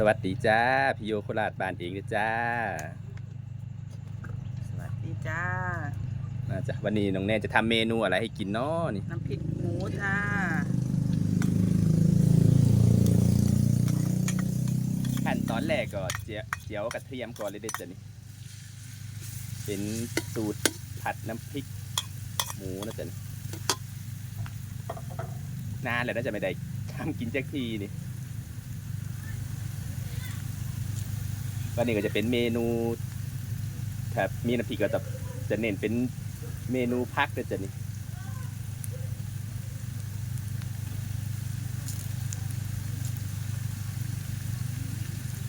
สวัสดีจ้าพี่โยโคราชบ้านเองนะจ้า สวัสดีจ้ามาจ้ะวันนี้น้องแนนจะทำเมนูอะไรให้กินเนาะนี่น้ำพริกหมูจ้า ขั้นตอนแรกก็เจียวเจียวกระเทียมก่อนเลยเด็ดจ้ะนี่เป็นสูตรผัดน้ำพริก หมูนะจ๊ะนี่นานแล้วน่าจะไม่ได้ทำกินแจ็คทีนี่ วันนี้ก็จะเป็นเมนูถ้ามีน้ำพริกก็จะจะเน้นเป็นเมนูพักนะจ๊ะนี่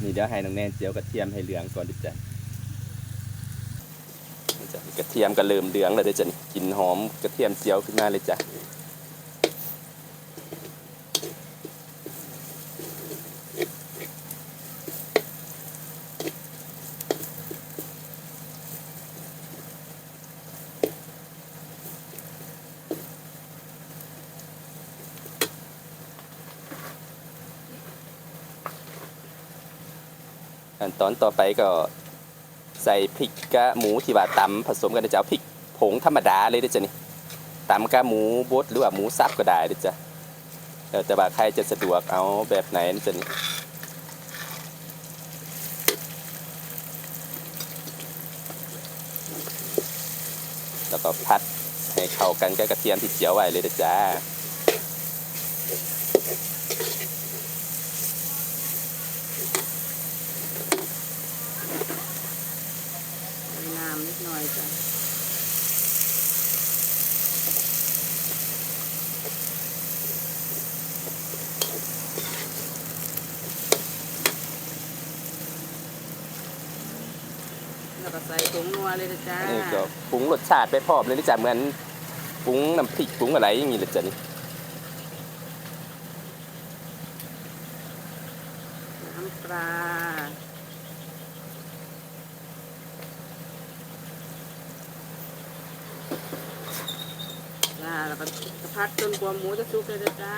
นี่เดี๋ยวให้น้องแนนเจียวกระเทียมให้เหลืองก่อนดิจ้ะนี่จ้ะกระเทียมก็เริ่มเหลืองแล้วเด้อจ้ะนี่กลิ่นหอมกระเทียมเจียวขึ้นมาเลยจ้ะ ขั้นตอนต่อไปก็ใส่พริกกะหมูที่ว่าตำผสมกันนะจ๊ะเอาพริกผงธรรมดาเลยเด้จ้ะนี่ตำกะหมูบดหรือว่าหมูสับก็ได้เด้จ้ะแล้วแต่ว่าใครจะสะดวกเอาแบบไหนนะจ๊ะนี่แล้วก็พัดให้เข้ากันกับกระเทียมที่เจียวไว้เลยเด้จ้า ใส่น้ำนิดหน่อยจ้าแล้วก็ใส่ผงนัว เลยนะจ้านี่ก็ปรุงรสชาติไปพร้อมเลยนี่จ้ะเหมือนปรุงน้ำพริกปรุงอะไรอย่างนี้เลยจ้ะนี่น้ำปลาจ้าแล้วก็กระพัดจนกว่าหมูจะสุกเลยนะจ้า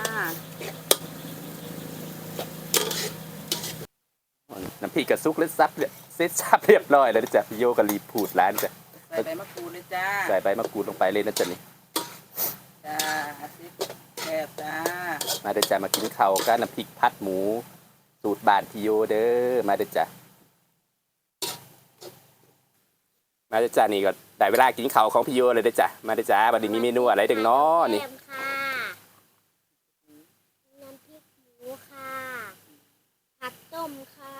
น้ำพริกกับซุกเล็ดซับเนี่ยเซ็ตซับเรียบร้อยแล้วนะจ้ะพี่โยก็รีบพูดร้านจ้ะใส่ใบมะกรูดเลยจ้าใส่ใบมะกรูดลงไปเลยนะจ๊ะนี่จ้าสิแซ่บจ้ามาเด้อจ้ะมากินข้าวกับน้ำพริกพัดหมูสูตรบ้านพี่โยเด้อมาเด้อจ้ะมาเด้อจ้ะนี่ก็ได้เวลากินข้าวของพี่โยเลยเด้อจ้ะมาเด้อจ้ะวันนี้มีเมนูอะไรดึงน้อนี่แกมค่ะน้ำพริกหมูค่ะ ผักต้มค่ะ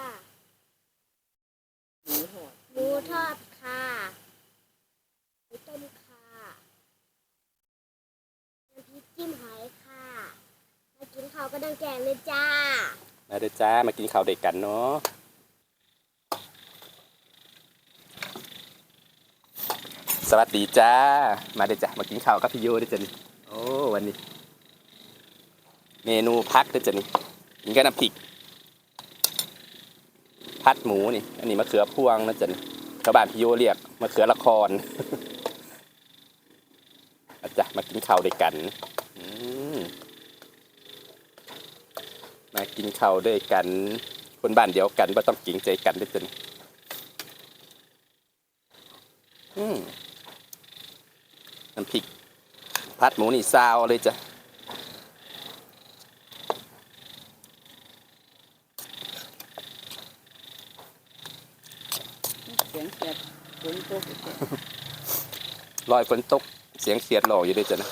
หมูหอด หมู ทอดค่ะหมูต้มค่ะน้ำพริกจิ้มหอยค่ะ มากินข้าวก็ดังแกงเลยจ้า มาเด้อจ้ามากินข้าวเด้วยกันเนาะสวัสดีจ้า มาเด้อจ้ะมากินข้าวกับพี่โยเด้อจ้ะนี่โอ้วันนี้ เมนูพักเด้อจ้ะนี่กินกับน้ำพริกพัดหมูนี่ อันนี้มะเขือพวงนะจ๊ะนี่ ชาวบ้านพี่โยเรียกมะเขือละครอาจจะมากินข้าวด้วยกันมากินข้าวด้วยกัน คนบ้านเดียวกันว่าต้องกิงใจกันด้วยจนน้ำพริก พัดหมูนี่ซาวเลยจ้ะ เสียงเสียดฝ นตกอีกแล้วลอยฝนตก เสียงเสียดหล่ออยู่ด้วยจ้ะนะ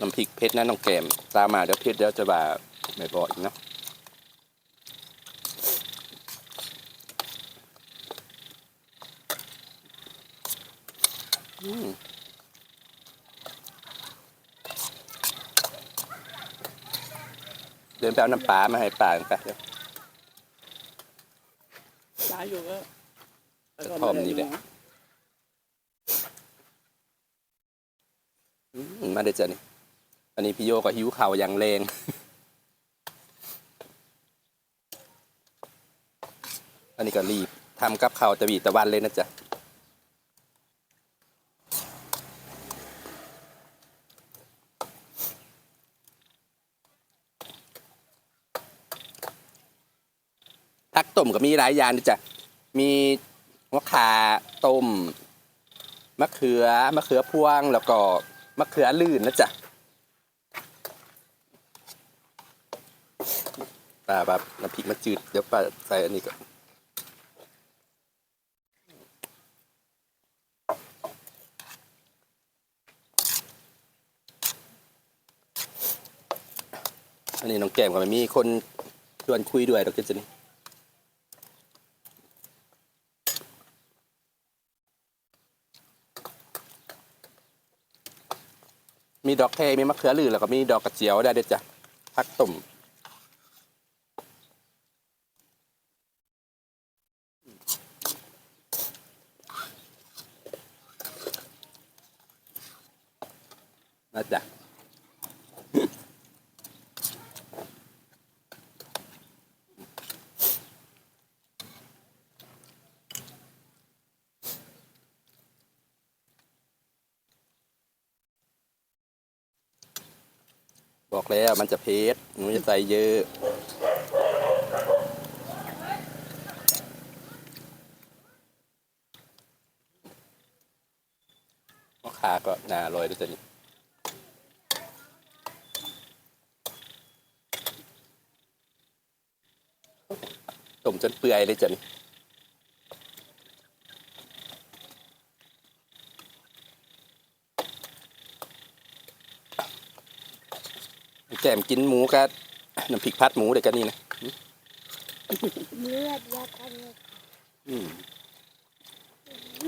น้ำพริกเพชรนะน้องแกม ตามมาเดี๋ยวเพชรเดี๋ยวจะบ่าไม่บอกอีกเนาะ เดินไปเอาน้ำปลามาให้ป่ากันไปเดี๋ยวสายอยู่ก็จะพร้อมนี่แหละอืมมาเดี๋ยวจ้ะนี่อันนี้พี่โยก็หิวข่าวอย่างแรงอันนี้ก็รีบทำกับข้าวตะวีตะวันเลยนะจ๊ะ มก็มีหลายอย่างนะจ๊ะมีมะขาต้มมะเขือมะเขือพวงแล้วก็มะเขือลื่นนะจ๊ะป้าแบบน้ำพริกมะจืดเดี๋ยวป้าใส่อันนี้ก่อนอันนี้น้องแก้มก็ไม่มีคนชวนคุยด้วยดอกเจะนี่ มีดอกแคมีมะเขือลือแล้วก็มีดอกกระเจียวได้เด็ดจ้ะผักตุ่มนะจ๊ะ บอกแล้วมันจะเผ็ดหนูจะใส่เยอะมะขาก็น่าอร่อยด้วยจ้ะนี่ต้มจนเปื่อยเลยจ้ะนี่ แก้มกินหมูกับน้ำพริกพัดหมูเด็กกันนี่นะเลือดยัดอันนี้อืม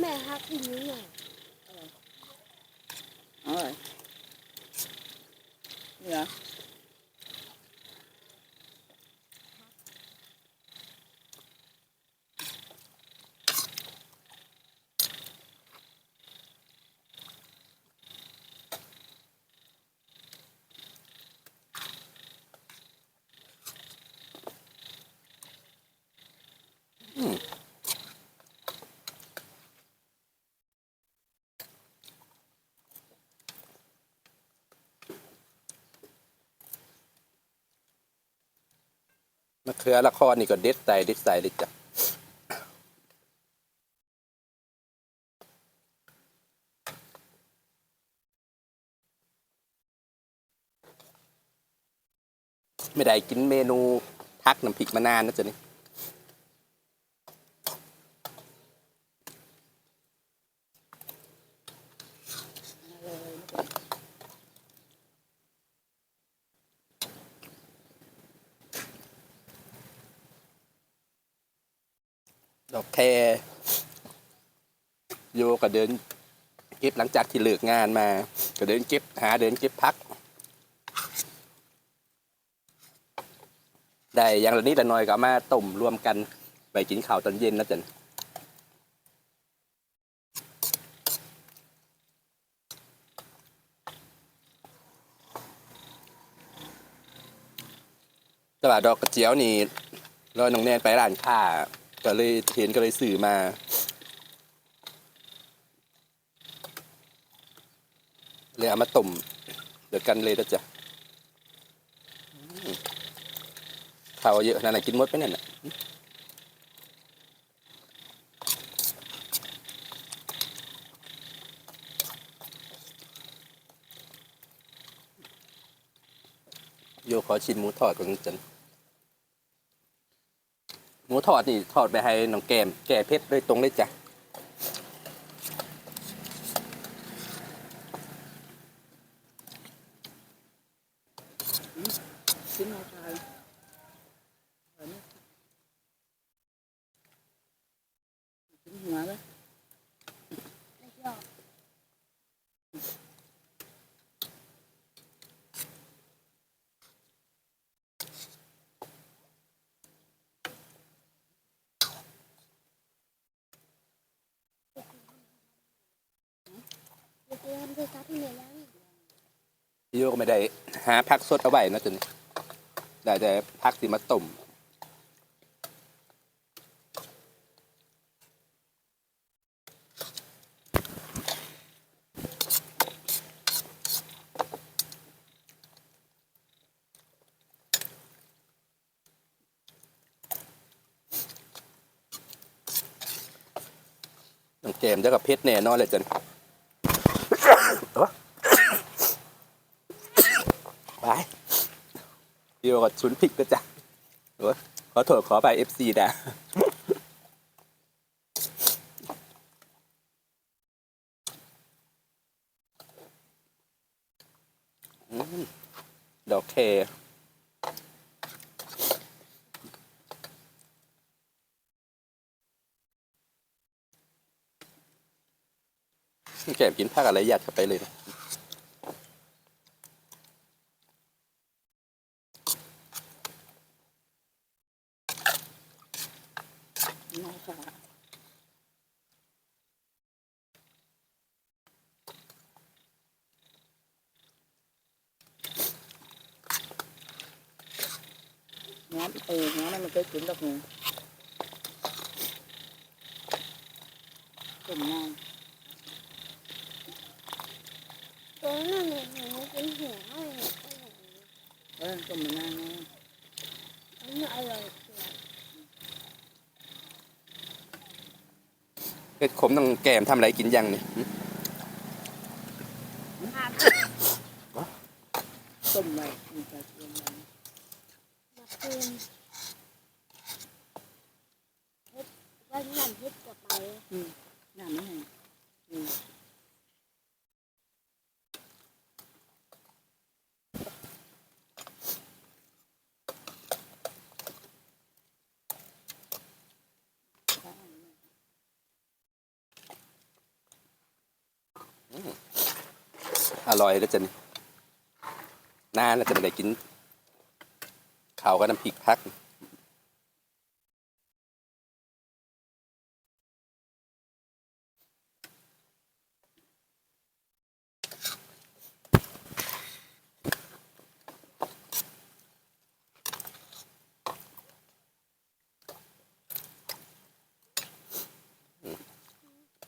แม่ฮักอีกนิดหน่อยอร่อยนี่เหรอ มะเขือละครนี่ก็เด็ดใส่เด็ดใส่เลยจ้ะไม่ได้กินเมนูทักน้ำพริกมานานนะจ๊ะนี่ ดอกแคโย ก็เดินเก็บหลังจากที่เลิกงานมา ก็เดินเก็บหาเดินเก็บพัก ได้อย่างละนิดละหน่อยก็มาต้มรวมกันไปกินข้าวตอนเย็นนะจ๊ะต่ว่าดดอกกระเจียวนี่รอยน้องแนนไปร้านค้าก็เลยเห็นก็เลยสื่อมา เลยเอามาต้มเดี๋ยวกันเลยนะจ๊ะข้าวเยอะขนาดไหนกินหมดไปนั่นน่ะโยขอชิมหมูทอดก่อนจันหมูทอดนี่ทอดไปให้น้องแกมแก่เพชรด้วยตรงเลยจ้ะ โยก็ไม่ได้หาพักสดเอาไว้นะจนได้แต่พักที่มาต้มน้ำแกมแล้กับเพชรแน่นอนเลยจน พี่บอกว่าชุนผิดก็จะโอ้ยขอโทษขอไปเอฟซีนะอืมดอกเคแกมกินผักอะไรยัดเข้าไปเลยนะ น้องค่ะ งานเอองานนั้นมันเคย กินดอกหนูต้มน้ตัวนั้นเนี่ยหนูเป็นหัวให้เออต้มมะนาวนะอันนี้อร่อยเพชรขมต้องแกมทำอะไรกินยังเนี่ยหึ ครับ ต้มไว้มันจะต้มไว้ มาคืนเฮ็ดวันนั้นเฮ็ดกลับไป น้ำไม่ให้อืม อร่อยแล้วจะนี่นานแล้วจะไม่ได้กินข้าวกับน้ำพริกพัก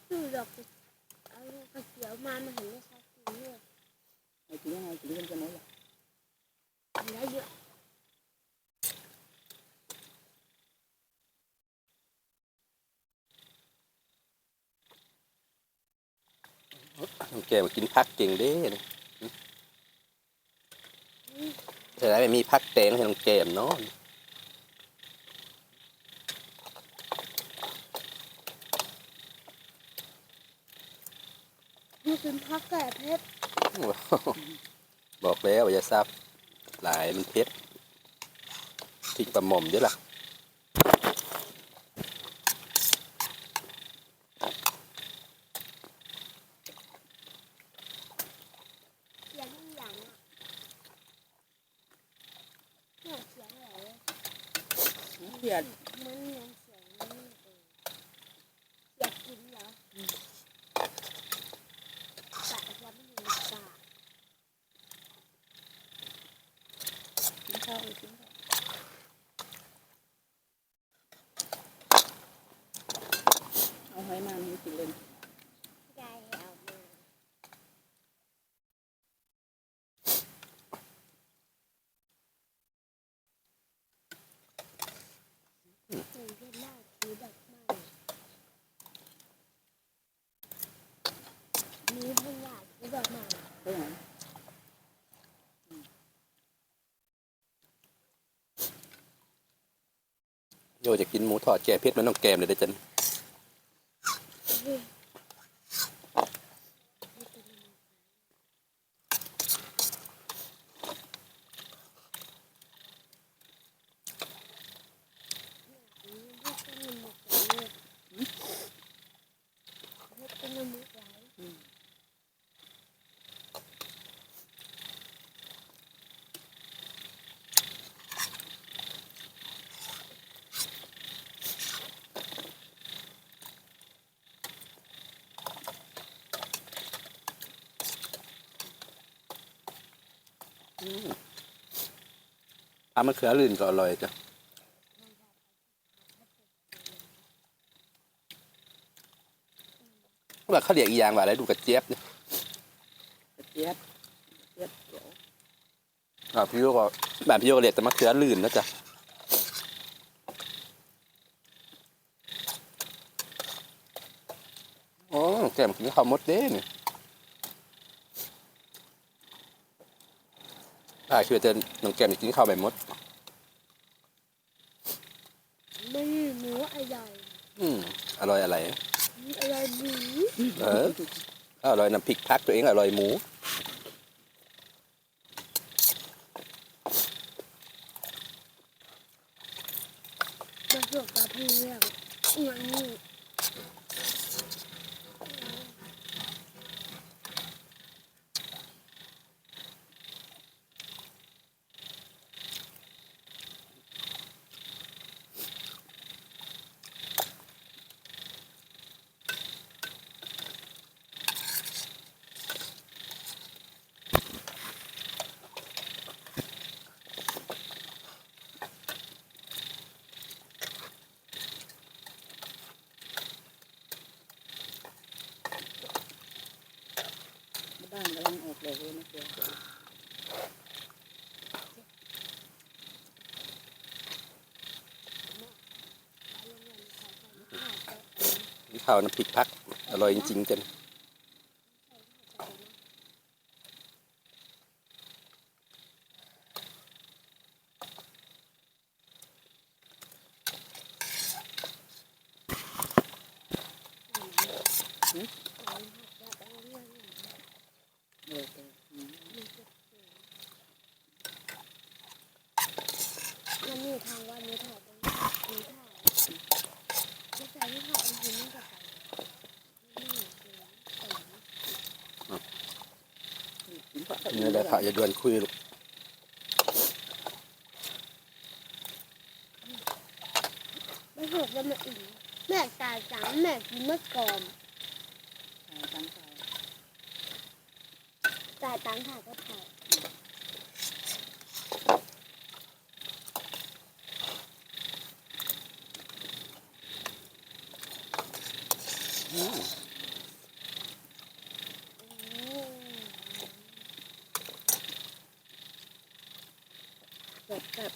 คือดอกเอากระเจียวมามาเห็นได้ชัดจริงเลย ไอ้กินยังไงกินกันจะไหนล่ะ ได้เยอะ น้องแกมกินพักเก่งเด้เลยแต่ได้ไม่มีพักแตงให้น้องแกมเนาะนี่เป็นพักแก่เพชรบอกแล้วอย่าซับหลายมันเผ็ดพริกปลาหม่อมเด้วยล่ะ เขียนทุกอย่างอะเนี่ยเขียนอะไร เขียด มันยังเขียนไม่เองอยากกินเหรอสะวันหนึ่งสะ กินข้าวกินข้าวเอาหอยมาให้กินเลย ยายให้เอามาหนึ่งเพื่อนบ้านถือดอกไม้มีเพื่อนบ้านถือดอกไม้ ไปไหน โยจะกินหมูทอดแกเผ็ดมันต้องแกมเลยได้จันทำมะเขือลื่นก็อร่อยจ้ะว่าเขาเรียกอีกอย่างว่าอะไรดูกระเจี๊ยบเนี่ยกระเจี๊ยบกระเจี๊ยบเดี๋ยวอ่าพี่โยก็แบบพี่โยก็เรียกแต่มะเขือลื่นนะจ๊ะก้มกินข้าวมดเด้นี่ ป้าคิดว่าจะน้องแก้มจะกินข้าวแบบมด ไม่หมูอร่อยอืมอร่อยอะไรอร่อยหมูเอออร่อยน้ำพริกพักตัวเองอร่อยหมูมาสวกกับเพื่อนอ้วนนี่ บ้างกำลังออกเลยนะเจ้ากินข้าวน้ำพริกพัก อร่อยจริงๆกัน เออเอออืม มันมีทางว่ามีถ่ายตรงนี้มีถ่ายไม่ใส่ไม่ถ่ายอันนี้มันก็ใส่ไม่เหมือนกันแต่ กินผัก นี่แหละพ ระอย่าด่วนคุยลูกไม่ถูกแล้วมาอีกแม่ตายจังแม่กินมะกอมตั้งใจตายตังถ่ายก็ถ่าย แซ่บแซ่บ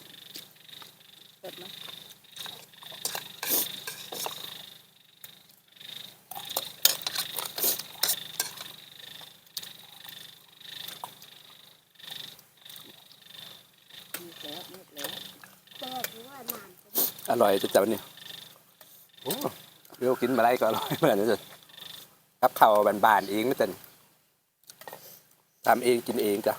แซ่บนะอร่อยจะจับเนี่ยโอ้เรียวกินมาไรก็อร่อยเหมือนกันจ้ะกับข้าวบานๆเองไม่จันทำเองกินเองจ้ะ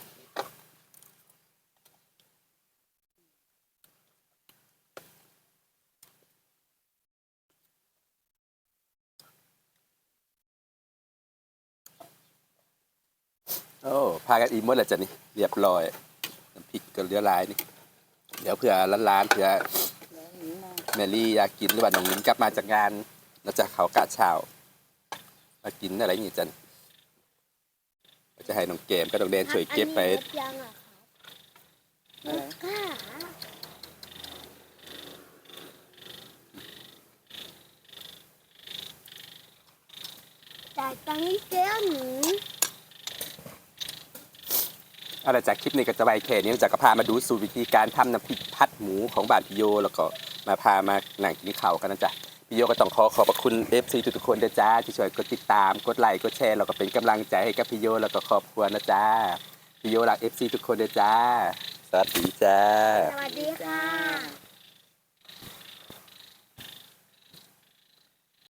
โอ้พากันอิ่มหมดแล้วจ้ะนี่เรียบร้อยน้ำพริกก็เลือลายนี่ เดี๋ยวเผื่อร้านๆเผื่อแมรี่อยากกินหรือว่าน้องนิ้นกลับมาจากงานแล้วจะเขากะเช้ามากินอะไรอย่างงี้จันจะให้น้องเกมกับน้องแดนช่วยเก็บไปอันนี้ลดยังอะครับอะไรค่ะจ่ายตังค์เจ้าหนู เอาละจากคลิปนี้ก็จะไปแค่นี้จากก็พามาดูสูตรวิธีการทำน้ำพริกพัดหมูของบ้านพี่โย แล้วก็มาพามาหนังกินข่าวกันนะจ๊ะพี่โยก็ต้องขอขอบพระคุณเอฟซีทุกๆคนนะจ้าที่ช่วยกดติดตามกดไลค์กดแชร์แล้วก็เป็นกำลังใจให้กับพี่โยแล้วก็ครอบครัวนะจ๊ะพี่โยรักเอฟซีทุกคนนะจ้าสวัสดีจ้า สวัสดีค่ะ